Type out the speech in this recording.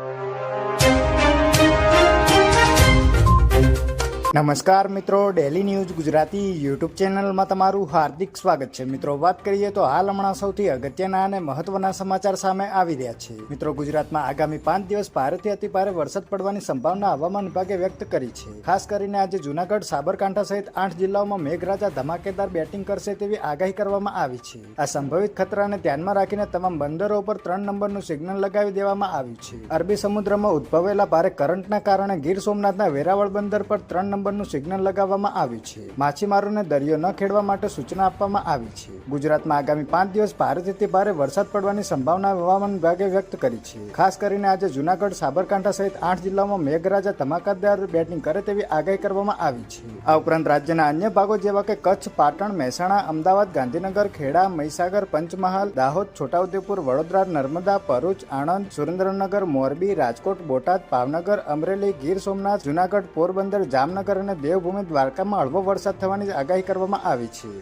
you. નમસ્કાર મિત્રો daily news Gujarati YouTube ચેનલમાં તમારું હાર્દિક સ્વાગત છે. મિત્રો, વાત કરીએ તો હાલ હમણાં સૌથી અગત્યના અને મહત્વના સમાચાર સામે આવી રહ્યા છે. મિત્રો, ગુજરાતમાં આગામી પાંચ દિવસ ભારેથી અતિ ભારે વરસાદ પડવાની સંભાવના હવામાન વિભાગે વ્યક્ત કરી છે. ખાસ કરીને આજે જૂનાગઢ, સાબરકાંઠા સહિત આઠ જિલ્લાઓમાં મેઘરાજા ધમાકેદાર બેટિંગ કરશે તેવી આગાહી કરવામાં આવી છે. આ સંભવિત ખતરાને ધ્યાનમાં રાખીને તમામ બંદરો ઉપર ત્રણ નંબરનું સિગ્નલ લગાવી દેવામાં આવ્યું છે. અરબી સમુદ્રમાં ઉદ્ભવેલા ભારે કરંટના કારણે ગીર સોમનાથના વેરાવળ બંદર પર ત્રણ નંબરનું સિગ્નલ લગાવવામાં આવ્યું છે. માછીમારોને દરિયો ન ખેડવા માટે સૂચના આપવામાં આવી છે. ગુજરાતમાં આગામી પાંચ દિવસ ભારેથી ભારે વરસાદ પડવાની સંભાવના હવામાન વિભાગે વ્યક્ત કરી છે. ખાસ કરીને આજે જુનાગઢ, સાબરકાંઠા સહિત આઠ જિલ્લાઓમાં મેઘરાજા ધમાકાદાર બેટિંગ કરે તેવી આગાહી કરવામાં આવી છે. આ ઉપરાંત રાજ્યના અન્ય ભાગો જેવા કે કચ્છ, પાટણ, મહેસાણા, અમદાવાદ, ગાંધીનગર, ખેડા, મહીસાગર, પંચમહાલ, દાહોદ, છોટાઉદેપુર, વડોદરા, નર્મદા, ભરૂચ, આણંદ, સુરેન્દ્રનગર, મોરબી, રાજકોટ, બોટાદ, ભાવનગર, અમરેલી, ગીર સોમનાથ, જુનાગઢ, પોરબંદર, જામનગર અને દેવભૂમિ દ્વારકામાં હળવો વરસાદ થવાની આગાહી કરવામાં આવી છે.